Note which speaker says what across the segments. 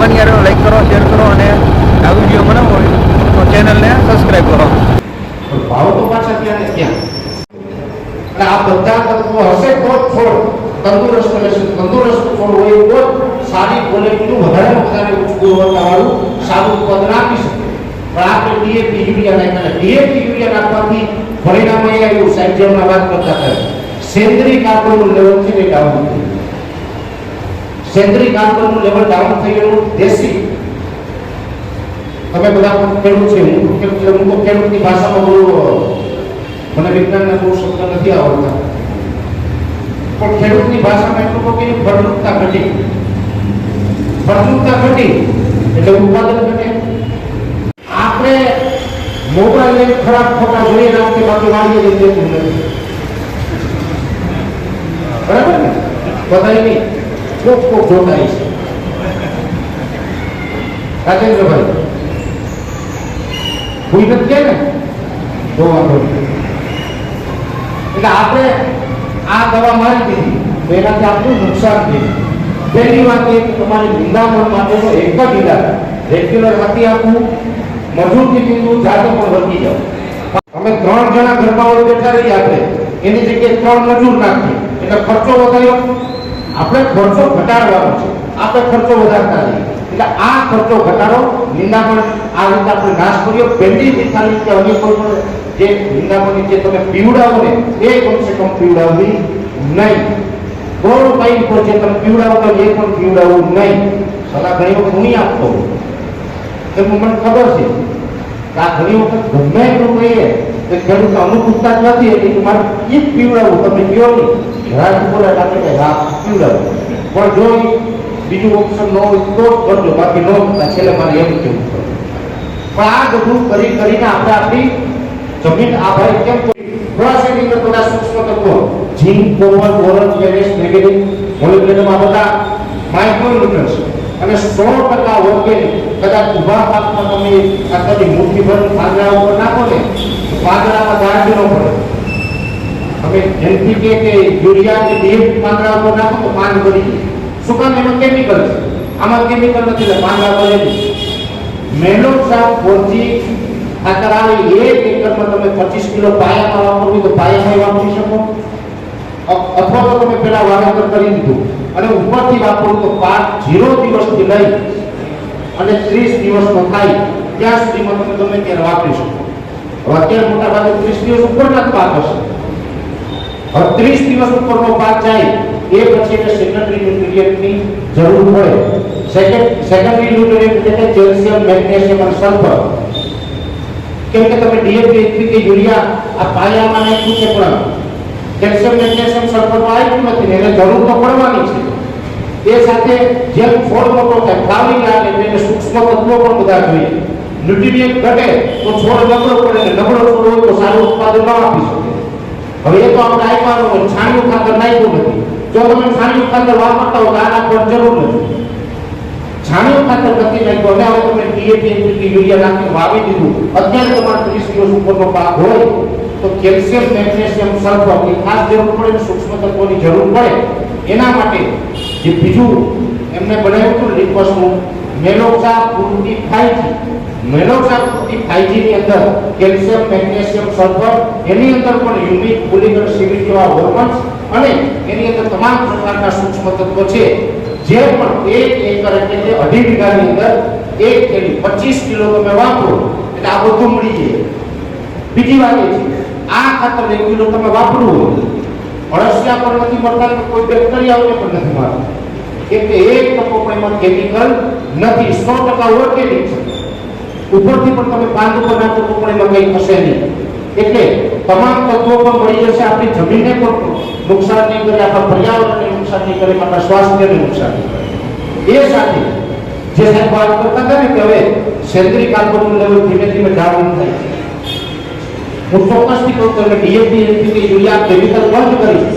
Speaker 1: બની રહ્યો લાઈક કરો શેર કરો અને આ વીડિયો મને હોય તો ચેનલને સબસ્ક્રાઈબ કરો.
Speaker 2: ભાવ તો પાછા ત્યાં ને? આ બધા તત્વો હશે તો જ તંદુરસ્ત રહેશે તંદુરસ્ત છોડ હોય તો સારી ક્વોલિટીનું વધારે વધારે ઉચ્ચ ગુણવત્તાવાળું સારું ઉત્પાદન આપી શકે. પણ આપણે ડીએપી યુરિયા નાખ્યા ડીએપી યુરિયા નાખવાથી પરિણામ એ આવ્યું. સાહેબ જેમના વાત કરતા હતા. સેન્દ્રિય કાર્બનનું લેવલ છે એ ડાઉન સેન્દ્રિય કાર્બનનું લેવલ ડાઉન થઈ ગયું, દેશી. તમે બધા ખેડૂત છે, હું ખેડૂત. હું તો ખેડૂતની ભાષામાં બોલું મને વિજ્ઞાનના બહુ શબ્દ નથી આવડતા. પણ ખેડૂતની ભાષામાં એટલું કહું કે ફળદ્રુપતા ઘટી. ફળદ્રુપતા ઘટી, એટલે ઉત્પાદન ઘટે. આપણે મોબાઈલ ખરાબ ખોટા જોઈએ કે બાકી વાળીએ લઈ દેતું નથી બરાબર ને? બધાય નહીં. કોક કોક જોતા છે. રાજેન્દ્રભાઈ કોઈ નથી ને? જોવા એટલે આપણે આ દવા મારી દીધી તો આપણું નુકસાન થયું. પહેલી વાત એ કે તમારી નિંદામણ માટેનો એક જ ઈલાજ. રેગ્યુલર હાથી આપવું, મજૂરથી બિંદુ જાતે પણ વધી જાઓ અમે ત્રણ જણા હોય બેઠા રહીએ આપણે એની જગ્યાએ ત્રણ મજૂર નાખીએ. એટલે ખર્ચો વધાર્યો. આપણે ખર્ચો ઘટાડવાનો છે. આપણે ખર્ચો વધારતા નહીં. એટલે આ ખર્ચો ઘટાડો, નિંદામણ આ રીતે આપણે નાશ કર્યો જે ખાલી કે અન્ય કોઈ પણ જે નિંદામણની જે તમે પીવડાવો ને, એ કમસે કમ પીવડાવવી નહીં. ગોળ પાઇપ પર જે તમે પીવડાવો તો એ પણ પીવડાવવું નહીં. સલાહ ઘણી વખત હું આપતો એમ મને ખબર છે આ ઘણી વખત ગમે એટલું કહીએ ખેડૂત અનુકૂળતા જ નથી એટલે મારે એ જ તમે કયો નહીં. રાત બોલે આપણે કે હા પીવડાવું પણ જો બીજું ઓપ્શન ન હોય તો કરજો, બાકી ન કરતા છેલ્લે મારે એમ કેવું પણ આ બધું કરી કરીને આપણે આપણી જમીન આભારી કેમ થોડા સેકન્ડ અંદર સૂક્ષ્મ તત્વો. Zinc copper boron magnesium magnesium molybdenum આ બધા માઇક્રોન્યુટ્રન્સ અને 100% ઓર્ગેનિક કદાચ ઊભા પાકમાં તમે આ કદી મુઠ્ઠીભર પાંદડા ઉપર નાખો ને પાંદડામાં દાંડી ન પડે. તમે એનપીકે કે યુરિયા કે ડીએપી પાંદડા ઉપર નાખો તો પાન ભરી જાય શું કામ એમાં કેમિકલ છે આમાં કેમિકલ નથી, એટલે પાંદડા બળે નહીં મેલોક્સામ ફોરજી ખાતર આવે એક એકરમાં તમે 25 કિલો પાયામાં વાપરવી તો પાયામાં વાપરી શકો. અથવા તો તમે પેલા વાવેતર કરી દીધું. અને ઉપરથી વાપરો તો પાક જીરો દિવસથી લઈ અને 30 દિવસનો થાય. ત્યાં સુધીમાં તમે ગમે ત્યારે વાપરી શકો. હવે અત્યારે મોટા ભાગે 30 દિવસ ઉપરના જ પાક હશે. 30 દિવસ ઉપરનો પાક જાય, એ પછી એને સેકન્ડરી ન્યુટ્રિયન્ટની જરૂર પડે. સેકન્ડ સેકન્ડરી ન્યુટ્રિયન્ટ એટલે કેલ્શિયમ, મેગ્નેશિયમ અને સલ્ફર. કેમ કે તમે ડીએપી એનપીકે યુરિયા આ પાયામાં નાખ્યું છે પણ કેલ્શિયમ, મેગ્નેશિયમ સલ્ફર આવ્યું નથી એને જરૂર તો પડવાની છે. એ સાથે જેમ ફળ મોટો થાય ફ્લાવરિંગ આવે એટલે સૂક્ષ્મ તત્વો પણ બધા જોઈએ. ન્યુટ્રિયન્ટ ઘટે તો છોડ નબળો પડે નબળો છોડ હોય તો સારું ઉત્પાદન ન આપી શકે. હવે એ તો આપણે આપ્યા હોય, છાણિયું ખાતર નાખ્યું નથી. જો તમે છાણિયું ખાતર વાપરતા હો તો આના પર જરૂર નથી. છાણિયું ખાતર નથી નાખ્યું, હવે તમે ડીએપી એમપીટી યુરિયા નાખી વાવી દીધું. અત્યારે તમારે 30 દિવસ ઉપરનો પાક હોય તો કેલ્શિયમ, મેગ્નેશિયમ, સલ્ફર એ ખાસ જરૂર પડે સૂક્ષ્મ તત્વોની જરૂર પડે. એના માટે જે બીજું એમને બનાવ્યું હતું લિપસનું મેલોક્સા પૂર્તિ ફાઈજી મેલોક્સા પૂર્તિ ની અંદર કેલ્શિયમ, મેગ્નેશિયમ, સલ્ફર, એની અંદર પણ ફોલિક અને સિવિલ જેવા હોર્મોન્સ અને એની અંદર તમામ પ્રકારના સૂક્ષ્મ તત્વો છે. જે પણ એક એકર એટલે કે અઢી વીઘાની અંદર એક થેલી 25 કિલો તમે વાપરો, એટલે આ બધું મળી જાય. બીજી વાત એ છે, આ ખાતર એક કિલો તમે વાપરવું અળસિયા પર નથી મળતા કોઈ બેક્ટેરિયાઓને પણ નથી મારતા એટલે એક ટકો પણ એમાં કેમિકલ નથી. સો ટકા ઓર્ગેનિક છે. ઉપરથી પણ તમે પાંદ ઉપર નાખો તો પણ એમાં કંઈ થશે નહીં. એટલે તમામ તત્વો પણ મળી જશે આપણી જમીનને પણ નુકસાન નહીં કરે, આપણા પર્યાવરણને નુકસાન નહીં કરે, આપણા સ્વાસ્થ્યને નુકસાન નહીં કરે. એ સાથે જે સાહેબ વાત કરતા હતા ને કે હવે સેન્દ્રિય કાર્બનનું લેવલ ધીમે ધીમે ડાઉન થાય છે. હું ચોક્કસથી કહું છું કે ડીએપી એનપીકે યુરિયા કેમિકલ બંધ કરીશ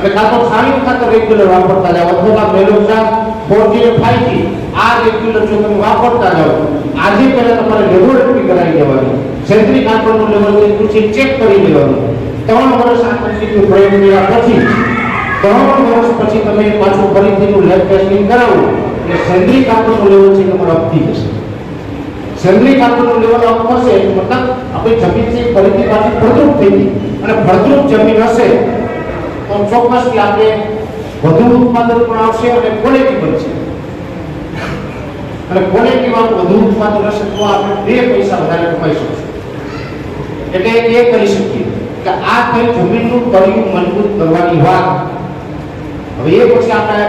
Speaker 2: અને કાં તો છાણિયું ખાતર રેગ્યુલર વાપરતા જાઓ અથવા મેલોક્સા ફોરજી અને ફાઈવજી આ રેગ્યુલર જો તમે વાપરતા જાઓ, આજે પહેલા તમારે લેબોરેટરી કરાવી દેવાની. સેન્ટ્રિક કાર્બનનું લેવલ કેટલું છે ચેક કરી લેવાનું. ત્રણ વર્ષ આ પછીનું પ્રયોગ કર્યા પછી, ત્રણ વર્ષ પછી તમે પાછું ફરીથી લેબ ટેસ્ટિંગ કરાવો, એટલે સેન્દ્રીય ખાતરનું લેવલ છે તમારે અપતી જશે. સેન્દ્રીય ખાતરનું લેવલ અપ થશે, મતલબ આપણી જમીન છે ફરીથી પાછી ફળદ્રુપ થઈ અને ફળદ્રુપ જમીન હશે તો ચોક્કસથી આપણે વધુ ઉત્પાદન પણ આવશે અને ક્વોલિટી બનશે અને ક્વોલિટીમાં વધુ ઉત્પાદન હશે તો આપણે બે પૈસા વધારે કમાઈ શકીશું. એટલે એ કરી શકીએ કે આ કઈ જમીનનું તળિયું મજબૂત કરવાની વાત. હવે એ પછી આપણે